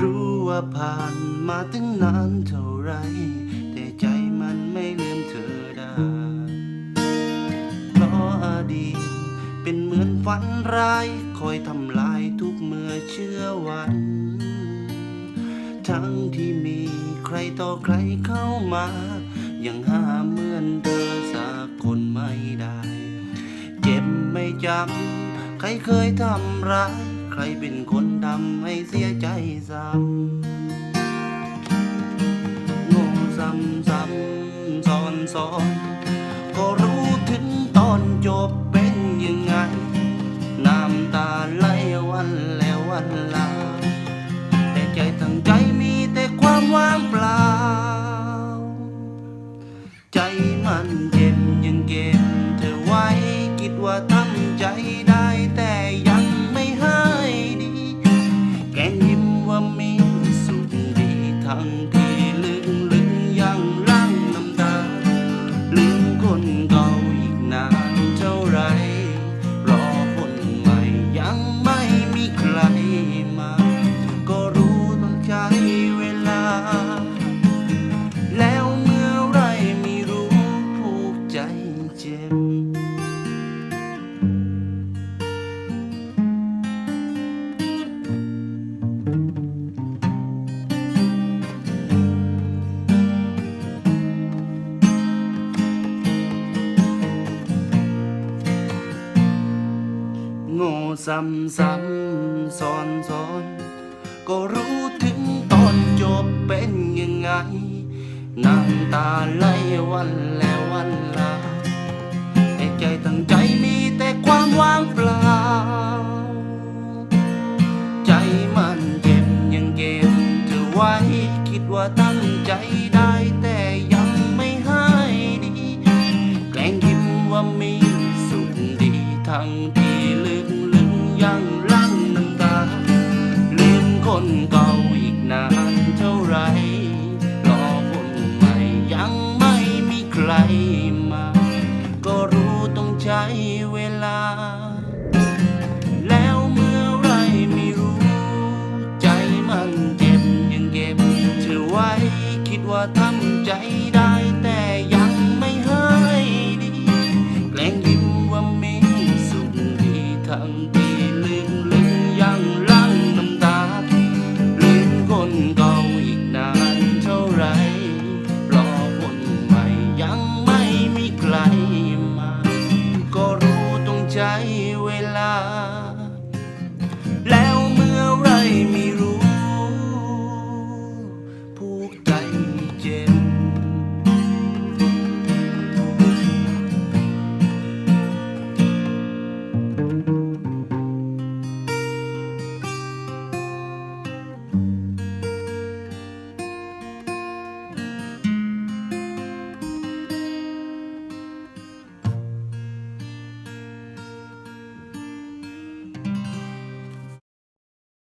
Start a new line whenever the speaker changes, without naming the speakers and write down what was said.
รู้ว่าผ่านมาถึงนานเท่าไร แต่ใจมันไม่ลืมเธอได้เพราะอดีตเป็นเหมือนฝันร้าย คอยทำลายทุกเมื่อเชื่อวัน ทั้งที่มีใครต่อใครเข้ามา ยังหาเหมือนเธอสักคนไม่ได้ เจ็บไม่จำใครเคยทำร้าย ใครเป็นคนทำให้เสียใจซ้ำโง่ซ้ำซ้ำซ้อนซ้อนก็รู้ถึงตอนจบเป็นยังไง น้ำตาไหลวันแล้ววันลา แต่ใจทั้งใจมีแต่ความว่างเปล่า ใจมันเง่ซ้ำซ้ำซ้อนซ้อนก็รู้ถึงตอนจบเป็นยังไง น้ำตาไหลวันแล้ววันลาแต่ใจตั้งใจมีแต่ความว่างเปล่า ใจมันเจ็บยังเก็บเธอไว้ คิดว่าตั้งใจได้แต่ยังไม่หายดี แกล้งยิ้มว่ามีสุขดีทั้งที่ ยังลังน้ำตา ลืมคนเก่าอีกนานเท่าไรรอคนใหม่ยังไม่มีใครมา ก็รู้ต้องใช้เวลา แล้วเมื่อไรไม่รู้ ใจมันเจ็บยังเก็บเธอไวคิดว่าทำใจได้